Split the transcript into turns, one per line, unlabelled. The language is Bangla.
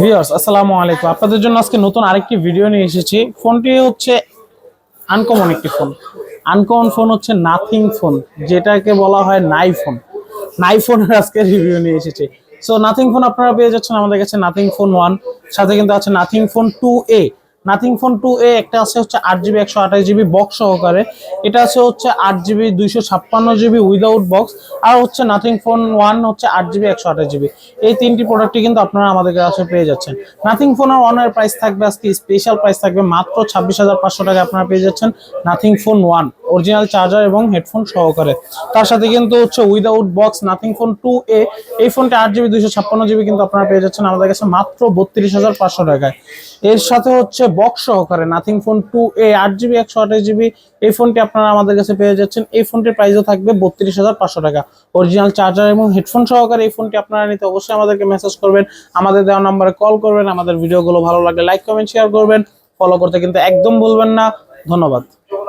ভিউয়ার্স আসসালামু আলাইকুম। আপনাদের জন্য আজকে নতুন আরেকটি ভিডিও নিয়ে এসেছি। ফোনটি হচ্ছে আনকমন একটি ফোন আনকমন ফোন হচ্ছে নাথিং ফোন যেটাকে বলা হয় নাই ফোন নাই ফোনের আজকে রিভিউ নিয়ে এসেছি। সো নাথিং ফোন আপনারা পেয়ে যাচ্ছেন আমাদের কাছে নাথিং ফোন ওয়ান সাথে কিন্তু আছে nothing phone two A nothing phone two A একটা আছে হচ্ছে আট জিবি, একশো আঠাশ জিবি বক্স সহকারে। এটা আছে হচ্ছে আট জিবি, দুইশো ছাপ্পান্ন জিবি উইদাউট বক্স আর হচ্ছে নাথিং ফোন ওয়ান হচ্ছে আট জিবি, একশো আঠাশ জিবি। এই তিনটি প্রোডাক্টই কিন্তু আপনারা আমাদের কাছে পেয়ে যাচ্ছেন। নাথিং ফোন আর ওয়ানের প্রাইস থাকবে আজকে স্পেশাল প্রাইস থাকবে মাত্র ছাব্বিশ হাজার পাঁচশো টাকা আপনারা পেয়ে যাচ্ছেন nothing phone one original charger এবং হেডফোন সহকারে। তার সাথে কিন্তু হচ্ছে without box nothing phone two A এই ফোনটা আট জিবি দুইশো ছাপ্পান্ন জিবি কিন্তু আপনারা পেয়ে যাচ্ছেন আমাদের কাছে মাত্র বত্রিশ হাজার পাঁচশো টাকায়। এর সাথে হচ্ছে বক্স সহকারে নাথিং ফোন টু এ আট জিবি একশো আঠাশ জিবি। এই ফোনটি আপনারা আমাদের কাছে পেয়ে যাচ্ছেন। এই ফোনটির প্রাইসও থাকবে বত্রিশ হাজার পাঁচশো টাকা। অরিজিনাল চার্জার এবং হেডফোন সহকারে এই ফোনটি আপনারা নিতে অবশ্যই আমাদেরকে মেসেজ করবেন, আমাদের দেওয়া নাম্বারে কল করবেন, আমাদের ভিডিওগুলো ভালো লাগলে লাইক কমেন্ট শেয়ার করবেন। ফলো করতে কিন্তু একদম ভুলবেন না। ধন্যবাদ।